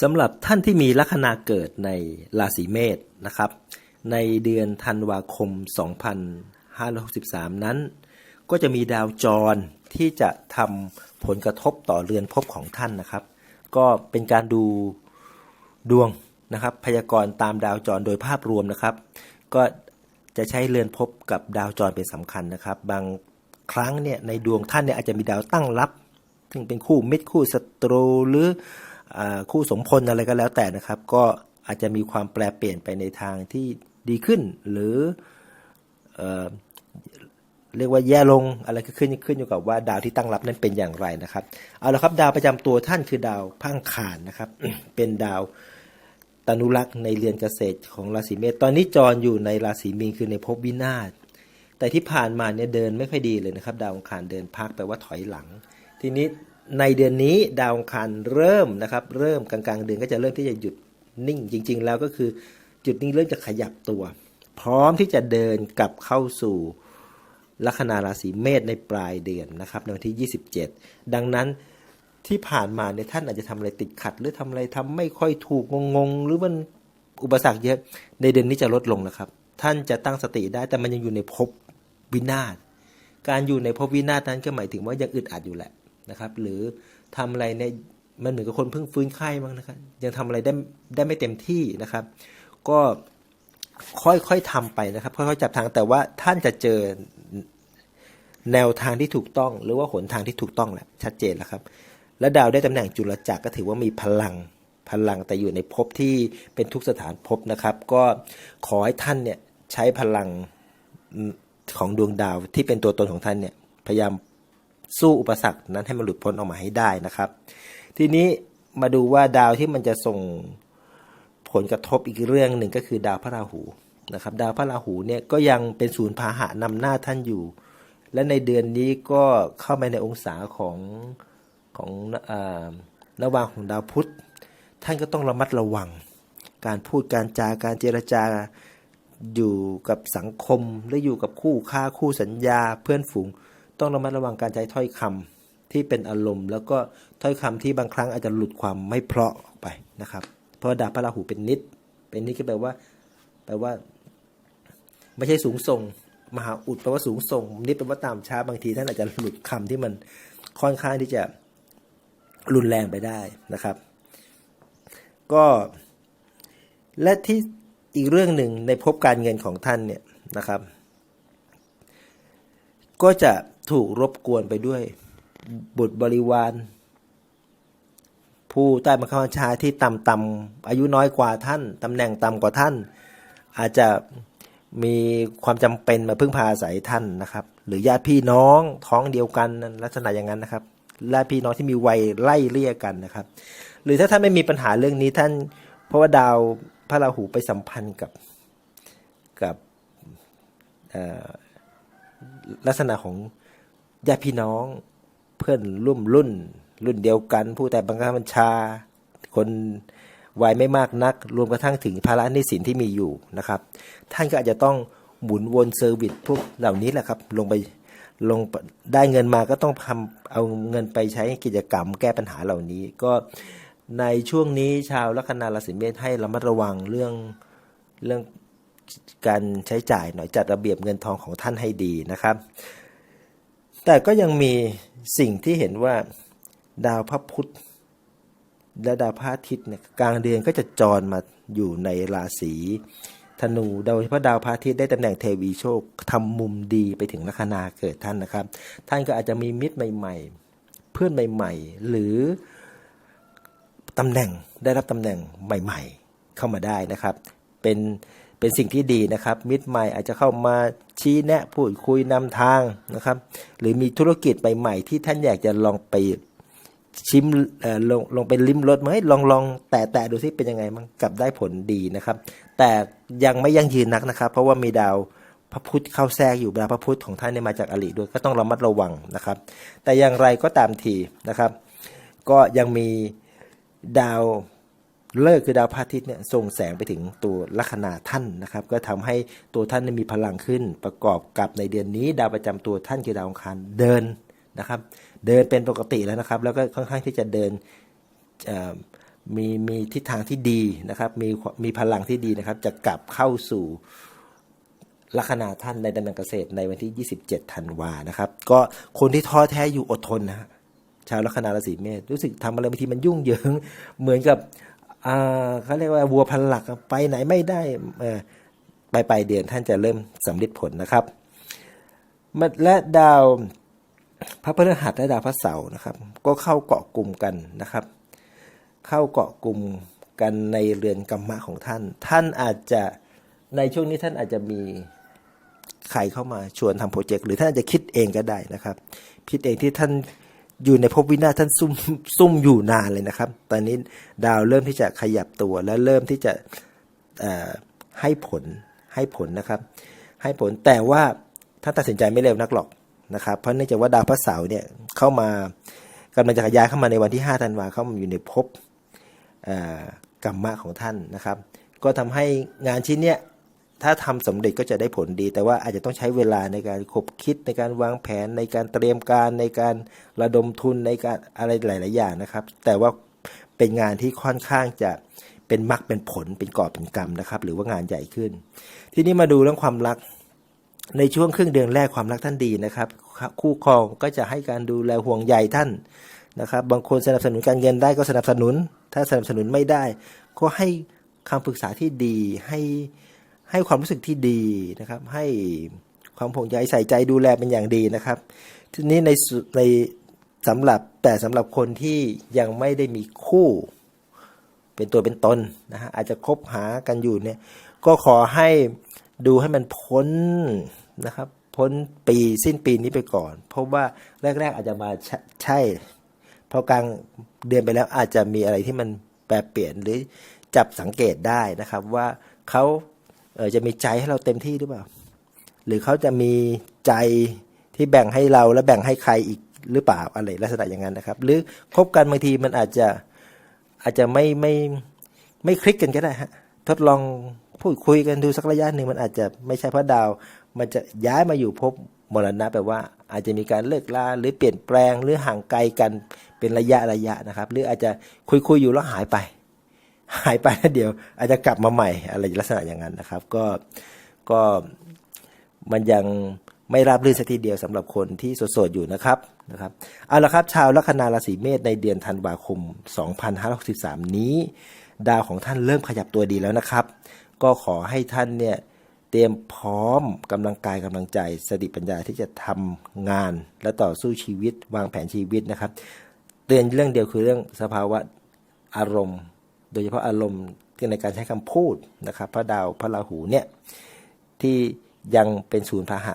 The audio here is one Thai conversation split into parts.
สำหรับท่านที่มีลัคนาเกิดในราศีเมษนะครับ ในเดือนธันวาคม 2563 นั้น ก็จะมีดาวจรที่จะทำผลกระทบต่อเรือนภพของท่านนะครับ ก็เป็นการดูดวงนะครับพยากรณ์ตามดาวจรโดยภาพรวมนะครับ ก็จะใช้เรือนภพกับดาวจรเป็นสำคัญนะครับ บางครั้งเนี่ยในดวงท่านเนี่ยอาจจะมีดาวตั้งรับซึ่งเป็นคู่มิตรคู่ศัตรูหรือ คู่สมพลอะไรก็แล้วแต่นะครับ ก็อาจจะมีความแปลเปลี่ยนไปในทางที่ดีขึ้น หรือเอเรียกว่าแย่ลงอะไรก็ขึ้นขึ้นอยู่กับว่าดาวที่ตั้งรับนั้นเป็นอย่างไรนะครับเอาละครับดาวประจำตัวท่านคือดาวพังคารนะครับ เป็นดาวตนุรักษ์ในเรือนเกษตรของราศีเมษตอนนี้จรอยู่ในราศีมีนคือในภพวินาศแต่ที่ผ่านมาเนี่ยเดินไม่ค่อยดีเลยนะครับ ดาวอังคารเดินพักแปลว่าถอยหลัง ทีนี้ ในเดือนนี้ดาวอังคารเริ่มนะครับเริ่มกลางๆ เดือนก็จะเริ่มที่จะหยุดนิ่งจริง ๆ แล้วก็คือจุดนิ่งเริ่มจะขยับตัว พร้อมที่จะเดินกลับเข้าสู่ลัคนาราศีเมษในปลายเดือนนะครับในวันที่ 27 ดังนั้นที่ผ่านมาเนี่ยท่านอาจจะทำอะไรติดขัด หรือทำอะไรทำไม่ค่อยถูกงงๆ หรือมันอุปสรรคเยอะในเดือนนี้จะลดลงนะครับ ท่านจะตั้งสติได้แต่มันยังอยู่ในภพวินาศการอยู่ในภพวินาศนั้นก็หมายถึงว่ายังอึดอัดอยู่แหละ นะครับ หรือทำอะไรเนี่ยมันเหมือนกับคนเพิ่งฟื้นไข้มั้งนะครับ ยังทำอะไรได้ได้ไม่เต็มที่นะครับ ก็ค่อยๆทำไปนะครับ ค่อยๆจับทางแต่ว่าท่านจะเจอแนวทางที่ถูกต้อง หรือว่าหนทางที่ถูกต้องแหละชัดเจนแล้วครับ และดาวได้ตำแหน่งจุลจักรก็ถือว่ามีพลังพลังแต่อยู่ในภพที่เป็นทุกสถานภพนะครับ ก็ขอให้ท่านเนี่ยใช้พลังของดวงดาวที่เป็นตัวตนของท่านเนี่ยพยายาม สู้อุปสรรคนั้นให้มันหลุดพ้นออกมาให้ได้นะครับ ทีนี้มาดูว่าดาวที่มันจะส่งผลกระทบอีกเรื่องหนึ่งก็คือดาวพระราหูนะครับ ดาวพระราหูเนี่ยก็ยังเป็นศูนย์พาหะนำหน้าท่านอยู่ และในเดือนนี้ก็เข้ามาในองศาของของอระหว่างของดาวพุธ ท่านก็ต้องระมัดระวัง การพูดการจาการเจรจาอยู่กับสังคม หรืออยู่กับคู่ค้าคู่สัญญาเพื่อนฝูง ต้องระมัดระวังการใช้ถ้อยคำที่เป็นอารมณ์ แล้วก็ถ้อยคำที่บางครั้งอาจจะหลุดความไม่เพราะออกไปนะครับ เพราะดาวพระราหูเป็นนิด เป็นนิดก็แปลว่า แปลว่า ไม่ใช่สูงส่ง มหาอุดแปลว่าสูงส่ง นิดแปลว่าตามช้าบางที ท่านอาจจะหลุดคำที่มันค่อนข้างที่จะรุนแรงไปได้นะครับ ก็และที่อีกเรื่องหนึ่งในภพการเงินของท่านเนี่ยนะครับ ก็จะ ถูกรบกวนไปด้วย บุตรบริวาร ผู้ใต้บังคับบัญชาที่ต่ำต่ำอายุน้อยกว่าท่านตำแหน่งต่ำกว่าท่าน อาจจะมีความจำเป็นมาพึ่งพาอาศัยท่านนะครับ หรือญาติพี่น้องท้องเดียวกันลักษณะอย่างนั้นนะครับญาติพี่น้องที่มีวัยไล่เลี่ยกันนะครับ หรือถ้าท่านไม่มีปัญหาเรื่องนี้ท่าน เพราะว่าดาวพระราหูไปสัมพันธ์กับกับลักษณะของ ญาติพี่น้องเพื่อนร่วมรุ่น รุ่นเดียวกัน ผู้แต่บังคับบัญชา คนวัยไม่มากนัก รวมกระทั่งถึงภาระหนี้สินที่มีอยู่นะครับ ท่านก็อาจจะต้องหมุนวนเซอร์วิสพวกเหล่านี้แหละครับ ลงไปลงได้เงินมาก็ต้องทำเอาเงินไปใช้กิจกรรมแก้ปัญหาเหล่านี้ ก็ในช่วงนี้ชาวลัคนาราศีเมษให้ระมัดระวังเรื่องเรื่องการใช้จ่ายหน่อยจัดระเบียบเงินทองของท่านให้ดีนะครับ แต่ก็ยังมีสิ่งที่เห็นว่าดาวพระพุธและดาวพระอาทิตย์เนี่ยกลางเดือนก็จะจรมาอยู่ในราศีธนูโดยเฉพาะดาวพระอาทิตย์ได้ตำแหน่งเทวีโชคทำมุมดีไปถึงลัคนาเกิดท่านนะครับ ท่านก็อาจจะมีมิตรใหม่ ๆ เพื่อนใหม่ ๆ หรือตำแหน่งได้รับตำแหน่งใหม่ ๆ เข้ามาได้นะครับ เป็นเป็นสิ่งที่ดีนะครับ มิตรใหม่อาจจะเข้ามา ชี้แนะพูดคุยนำทางนะครับ หรือมีธุรกิจใหม่ๆที่ท่านอยากจะลองไปชิมลงลงไปลิ้มรสไหมลองลองแตะแตะดูซิเป็นยังไงมั้งกลับได้ผลดีนะครับ แต่ยังไม่ยั่งยืนนักนะครับ เพราะว่ามีดาวพระพุธเข้าแทรกอยู่ดาวพระพุธของท่านเนี่ยมาจากอริด้วยก็ต้องระมัดระวังนะครับ แต่อย่างไรก็ตามทีนะครับ ก็ยังมีดาว เลิกคือดาวพระอาทิตย์เนี่ยส่งแสงไปถึงตัวลัคนาท่านนะครับ ก็ทำให้ตัวท่านมีพลังขึ้น ประกอบกับในเดือนนี้ ดาวประจำตัวท่านคือดาวอังคารเดินนะครับ เดินเป็นปกติแล้วนะครับ แล้วก็ค่อนข้างที่จะเดินมีมีทิศทางที่ดีนะครับ มีมีพลังที่ดีนะครับ จะกลับเข้าสู่ลัคนาท่านในดำเนินเกษตรในวันที่ 27 ธันวานะครับ ก็คนที่ท้อแท้อยู่อดทนนะชาวลัคนาราศีเมษรู้สึกทำอะไรบางทีมันยุ่งเหยิงเหมือนกับ เขาเรียกว่าวัวพันหลักไปไหนไม่ได้ไปไปเดือนท่านจะเริ่มสำลิดผลนะครับและดาวพระพฤหัสและดาวพระเสาร์นะครับ ก็เข้าเกาะกลุ่มกันนะครับ เข้าเกาะกลุ่มกันในเรือนกรรมะของท่าน ท่านอาจจะในช่วงนี้ท่านอาจจะมีใครเข้ามาชวนทำโปรเจกต์หรือท่านอาจจะคิดเองก็ได้นะครับคิดเองที่ท่าน อยู่ในภพวินาศท่านซุ่มซุ่มอยู่นานเลยนะครับ ตอนนี้ดาวเริ่มที่จะขยับตัวและเริ่มที่จะให้ผลให้ผลนะครับ ให้ผลแต่ว่าท่านตัดสินใจไม่เร็วนักหรอกนะครับ เพราะเนื่องจากว่าดาวพระเสาร์เนี่ยเข้ามากำลังจะย้ายเข้ามาในวันที่5ธันวาเข้ามาอยู่ในภพกรรมะของท่านนะครับ ก็ทำให้งานชิ้นเนี้ย ถ้าทำสำเร็จก็จะได้ผลดี แต่ว่าอาจจะต้องใช้เวลาในการคบคิดในการวางแผนในการเตรียมการในการระดมทุนในการอะไรหลาย ๆ อย่างนะครับ แต่ว่าเป็นงานที่ค่อนข้างจะเป็นมรรคเป็นผลเป็นกอบเป็นกรรมนะครับ หรือว่างานใหญ่ขึ้น ทีนี้มาดูเรื่องความรักในช่วงครึ่งเดือนแรกความรักท่านดีนะครับ คู่ครองก็จะให้การดูแลห่วงใยท่านนะครับ บางคนสนับสนุนการเงินได้ก็สนับสนุน ถ้าสนับสนุนไม่ได้ ก็ให้คำปรึกษาที่ดีให้ ให้ความรู้สึกที่ดีนะครับ ให้ความห่วงใยใส่ใจดูแลเป็นอย่างดีนะครับ ทีนี้ในในสำหรับแต่สำหรับคนที่ยังไม่ได้มีคู่ เป็นตัวเป็นตนนะฮะอาจจะคบหากันอยู่เนี่ย ก็ขอให้ดูให้มันพ้นนะครับ พ้นปีสิ้นปีนี้ไปก่อน เพราะว่าแรก ๆ อาจจะมาใช่ใช่พอกลางเดือนไปแล้วอาจจะมีอะไรที่มันแปรเปลี่ยนหรือจับสังเกตได้นะครับว่าเขา เออจะมีใจให้เราเต็มที่หรือเปล่า หรือเขาจะมีใจที่แบ่งให้เราและแบ่งให้ใครอีกหรือเปล่าอะไรลักษณะอย่างนั้นนะครับ หรือคบกันบางทีมันอาจจะอาจจะไม่ไม่ไม่คลิกกันก็ได้ฮะทดลองพูดคุยกันดูสักระยะหนึ่งมันอาจจะไม่ใช่เพราะดาว มันจะย้ายมาอยู่ภพมรณะแปลว่า อาจจะมีการเลิกลาหรือเปลี่ยนแปลงหรือห่างไกลกันเป็นระยะระยะนะครับ หรืออาจจะคุยคุยอยู่แล้วหายไป หายไปแล้วเดี๋ยว อาจจะกลับมาใหม่อะไรลักษณะอย่างนั้นนะครับ ก็ก็มันยังไม่ราบรื่นสักทีเดียวสำหรับคนที่โสดๆอยู่นะครับนะครับเอาละครับชาวลัคนาราศีเมษในเดือนธันวาคม 2563 นี้ ดาวของท่านเริ่มขยับตัวดีแล้วนะครับ ก็ขอให้ท่านเนี่ยเตรียมพร้อมกำลังกายกำลังใจ สติปัญญาที่จะทำงานและต่อสู้ชีวิตวางแผนชีวิตนะครับ เตือนเรื่องเดียวคือเรื่องสภาวะอารมณ์ โดยเฉพาะอารมณ์ที่ในการใช้คำพูดนะครับ พระดาวพระราหูเนี่ยที่ยังเป็นศูนย์พาหะ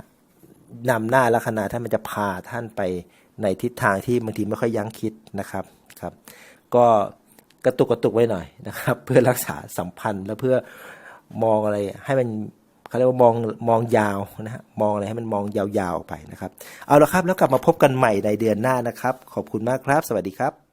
นำหน้าลัคนาท่านมันจะพาท่านไปในทิศทางที่บางทีไม่ค่อยยั้งคิดนะครับครับ ก็กระตุกกระตุกไว้หน่อยนะครับ เพื่อรักษาสัมพันธ์และเพื่อมองอะไรให้มันเขาเรียกว่ามองมองยาวนะฮะมองอะไรให้มันมองยาวๆไปนะครับ เอาละครับแล้วกลับมาพบกันใหม่ในเดือนหน้านะครับ ขอบคุณมากครับ สวัสดีครับ